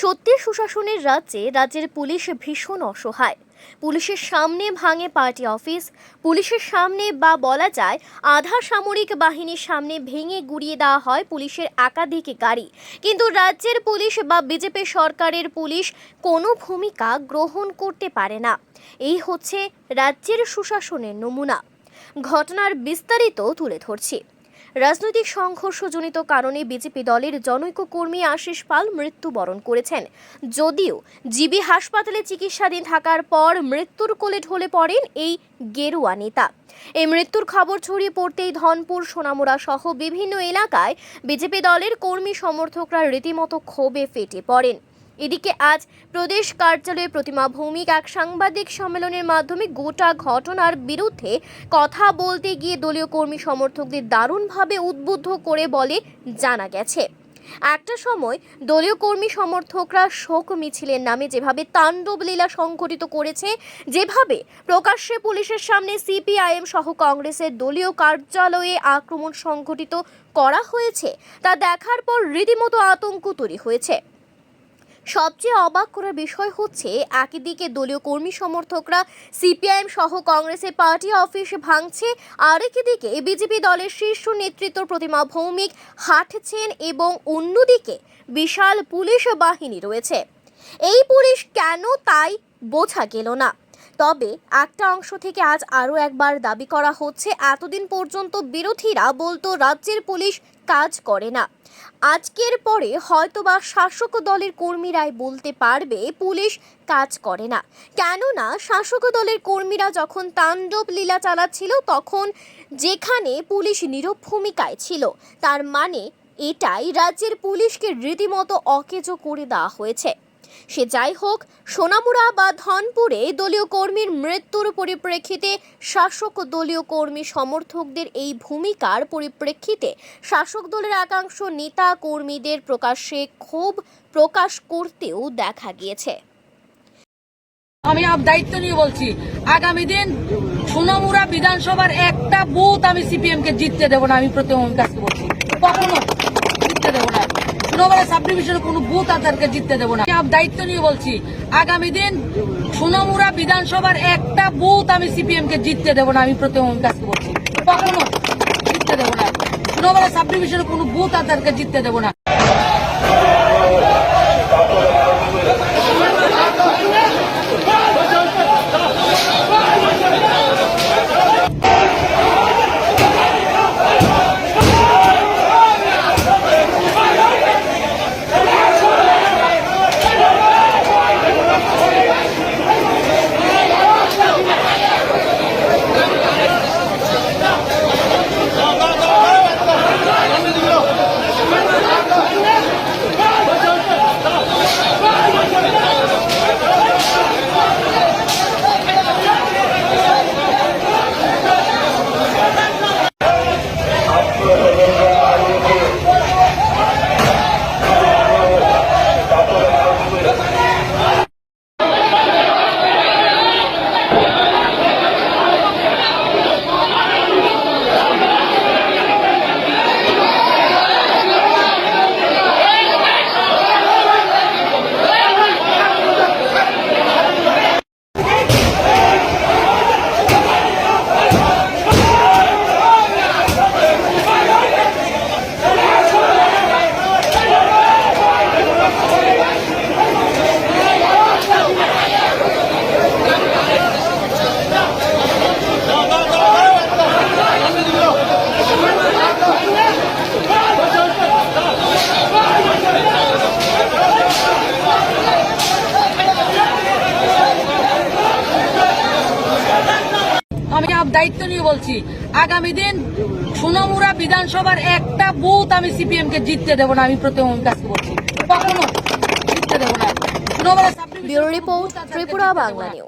সত্যি সুশাসনের রাজ্যে রাজ্যের পুলিশ ভীষণ অসহায়। পুলিশের সামনে ভাঙে পার্টি অফিস, পুলিশের সামনে বা বলা যায় আধা সামরিক বাহিনীর সামনে ভেঙে গুড়িয়ে দেওয়া হয় পুলিশের একাধিক গাড়ি। কিন্তু রাজ্যের পুলিশ বা বিজেপি সরকারের পুলিশ কোনো ভূমিকা গ্রহণ করতে পারে না। এই হচ্ছে রাজ্যের সুশাসনের নমুনা। ঘটনার বিস্তারিত তুলে ধরছি। রাজনৈতিক সংঘর্ষজনিত কারণে বিজেপি দলের জনৈক কর্মী আশিস পাল মৃত্যুবরণ করেছেন। যদিও জিবি হাসপাতালে চিকিৎসাধীন থাকার পর মৃত্যুর কোলে ঢলে পড়েন এই গেরুয়া নেতা। এই মৃত্যুর খবর ছড়িয়ে পড়তেই ধনপুর, সোনামুড়া সহ বিভিন্ন এলাকায় বিজেপি দলের কর্মী সমর্থকরা রীতিমতো ক্ষোভে ফেটে পড়েন। এদিকে আজ প্রদেশ কার্যালয়ে প্রতিমা ভৌমিক এক সাংবাদিক সম্মেলনের মাধ্যমে গোটা ঘটনার বিরুদ্ধে কথা বলতে গিয়ে দলীয় কর্মী সমর্থকদের দারুণভাবে উদ্বুদ্ধ করে বলে জানা গেছে। একটা সময় দলীয় কর্মী সমর্থকরা শোক মিছিলের নামে যেভাবে তাণ্ডব লীলা সংঘটিত করেছে, যেভাবে প্রকাশ্যে পুলিশের সামনে সিপিআইএম সহ কংগ্রেসের দলীয় কার্যালয়ে আক্রমণ সংঘটিত করা হয়েছে, তা দেখার পর রীতিমতো আতঙ্ক তৈরি হয়েছে। সবচেয়ে অবাক করার বিষয় হচ্ছে একদিকে দলীয় কর্মী সমর্থকরা সিপিআইএম সহ কংগ্রেসের পার্টি অফিস ভাঙছে আরেক দিকে বিজেপি দলের শীর্ষ নেতৃত্ব প্রতিমা ভৌমিক হাঁটছেন এবং অন্যদিকে বিশাল পুলিশ বাহিনী রয়েছে। এই পুলিশ কেন তাই বোঝা গেল না। তবে একটা অংশ থেকে আজ আরও একবার দাবি করা হচ্ছে, এতদিন পর্যন্ত বিরোধীরা বলতো রাজ্যের পুলিশ কাজ করে না। আজকের পরে হয়তোবা শাসক দলের কর্মীরাই বলতে পারবে পুলিশ কাজ করে না। কেননা শাসক দলের কর্মীরা যখন তাণ্ডব লীলা চালাচ্ছিল, তখন যেখানে পুলিশ নীরব ভূমিকায় ছিল, তার মানে এটাই রাজ্যের পুলিশকে রীতিমতো অকেজো করে দেওয়া হয়েছে। সে যাই হোক, সোনামুড়া বা ধনপুরে দলীয় কর্মীর মৃত্যুর পরিপ্রেক্ষিতে শাসক দলীয় কর্মী সমর্থকদের এই ভূমিকার পরিপ্রেক্ষিতে শাসক দলের একাংশ নেতা কর্মীদের প্রকাশ্যে ক্ষোভ প্রকাশ করতেও দেখা গিয়েছে। আমি আপ দায়িত্ব নিয়ে বলছি, আগামী দিন সোনামুড়া বিধানসভার একটা বুথ আমি সিপিএম কে জিততে দেবো না, আমি প্রতিমা কাছে বলছি কখনো জিততে দেবো না। সোনামুড়া সাব ডিভিশনে কোনো বুথ আধারকে জিততে দেবো না। দায়িত্ব নিয়ে বলছি, আগামী দিন সোনামুড়া বিধানসভার একটা বুথ আমি সিপিএম কে জিততে দেবো না, আমি প্রথম কাছে বলছি। কখনো জিততে দেবো না। সোনামুড়া সাব ডিভিশনে কোনো বুথ আধারকে জিততে দেবো না। আপ দায়িত্ব নিয়ে বলছি। আগামী দিন সোনামুড়া বিধানসভার একটা বুথ আমি সিপিএম কে জিততে দেবো না আমি প্রথম কাছে বলছি। কখনো জিততে দেবো না। Sub bureau report Tripura Bangla news.